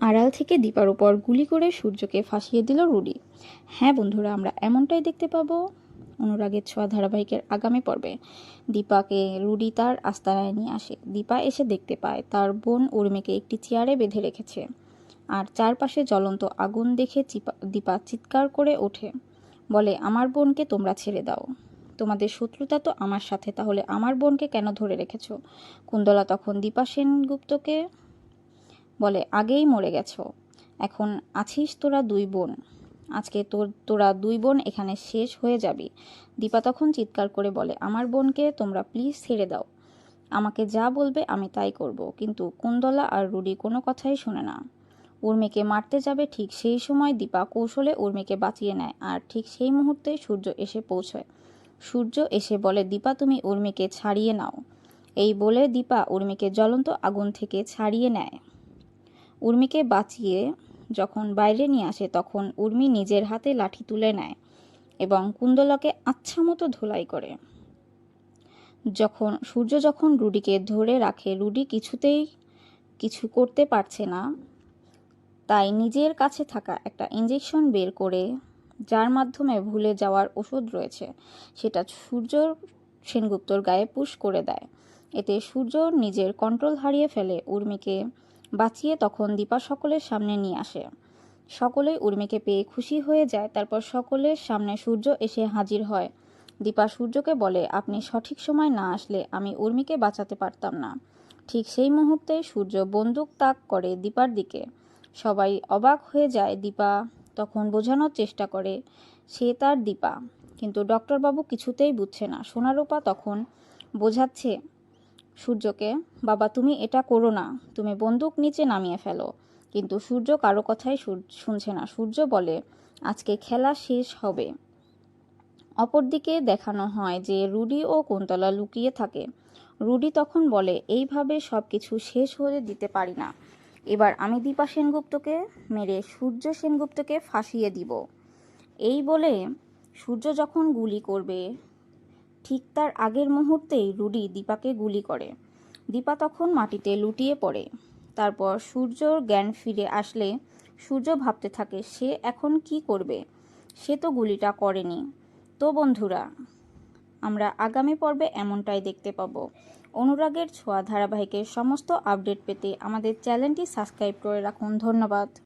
আড়াল থেকে দীপার উপর গুলি করে সূর্যকে ফাঁসিয়ে দিল রুডি। হ্যাঁ বন্ধুরা, আমরা এমনটাই দেখতে পাবো। অনুরাগের ছোঁয়া ধারাবাহিকের আগামী পর্বে দীপাকে রুডি তার আস্তানায় নিয়ে আসে। দীপা এসে দেখতে পায়, তার বোন উর্মিকে একটি চেয়ারে বেঁধে রেখেছে। আর চারপাশে জ্বলন্ত আগুন দেখে চিপা- দীপা চিৎকার করে ওঠে। বলে, আমার বোনকে তোমরা ছেড়ে দাও। তোমাদের শত্রুতা তো আমার সাথে, তাহলে আমার বোনকে কেন ধরে রেখেছ? কুন্দলা তখন দীপা সেনগুপ্তকে বলে, আগেই মরে গেছো। এখন আছিস তোরা দুই বোন। আজকে তোর, তোরা দুই বোন এখানে শেষ হয়ে যাবি। দীপা তখন চিৎকার করে বলে, আমার বোনকে তোমরা প্লিজ ছেড়ে দাও। আমাকে যা বলবে আমি তাই করব। কিন্তু কুন্দলা আর রুডি কোনো কথাই শোনে না। উর্মিকে মারতে যাবে ঠিক সেই সময় দীপা কৌশলে উর্মিকে বাঁচিয়ে নেয় আর ঠিক সেই মুহূর্তে সূর্য এসে পৌঁছয়। সূর্য এসে বলে, দীপা, তুমি উর্মিকে ছাড়িয়ে নাও। এই বলে দীপা উর্মিকে জ্বলন্ত আগুন থেকে ছাড়িয়ে নেয়। উর্মিকে বাঁচিয়ে যখন বাইরে নিয়ে আসে, তখন উর্মি নিজের হাতে লাঠি তুলে নেয় এবং কুন্দলাকে আচ্ছা মতো ধোলাই করে। যখন, সূর্য যখন রুডিকে ধরে রাখে, রুডি কিছুতেই কিছু করতে পারছে না। তাই নিজের কাছে থাকা একটা ইঞ্জেকশন বের করে, যার মাধ্যমে ভুলে যাওয়ার ওষুধ রয়েছে, সেটা সূর্য সেনগুপ্তর গায়ে পুশ করে দেয়। এতে সূর্য নিজের কন্ট্রোল হারিয়ে ফেলে, উর্মিকে বাঁচিয়ে তখন দীপা সকলের সামনে নিয়ে আসে। সকলেই উর্মিকে পেয়ে খুশি হয়ে যায়, তারপর সকলের সামনে সূর্য এসে হাজির হয়। দীপা সূর্যকে বলে, আপনি সঠিক সময় না আসলে আমি উর্মিকে বাঁচাতে পারতাম না। ঠিক সেই মুহূর্তে সূর্য বন্দুক তাক করে দীপার দিকে। সবাই অবাক হয়ে যায়, দীপা তখন বোঝানোর চেষ্টা করে, সে তার দীপা। কিন্তু ডক্টরবাবু কিছুতেই বুঝছে না। সোনারূপা তখন বোঝাচ্ছে সূর্যকে, বাবা, তুমি এটা করো না। তুমি বন্দুক নিচে নামিয়ে ফেলো। কিন্তু সূর্য কারও কথাই শুনছে না। সূর্য বলে, আজকে খেলা শেষ হবে। অপরদিকে দেখানো হয় যে রুডি ও কুন্তলা লুকিয়ে থাকে। রুডি তখন বলে, এইভাবে সব কিছু শেষ হয়ে দিতে পারি না। এবার আমি দীপা সেনগুপ্তকে মেরে সূর্য সেনগুপ্তকে ফাঁসিয়ে দিব। এই বলে সূর্য যখন গুলি করবে ঠিক তার আগের মুহূর্তেই রুডি দীপাকে গুলি করে। দীপা তখন মাটিতে লুটিয়ে পড়ে। তারপর সূর্যর জ্ঞান ফিরে আসলে সূর্য ভাবতে থাকে, সে এখন কি করবে? সে তো গুলিটা করেনি। তো বন্ধুরা, আমরা আগামী পর্বে এমনটাই দেখতে পাবো। অনুরাগের ছোঁয়া ধারাবাহিকের সমস্ত আপডেট পেতে আমাদের চ্যানেলটি সাবস্ক্রাইব করে রাখুন। ধন্যবাদ।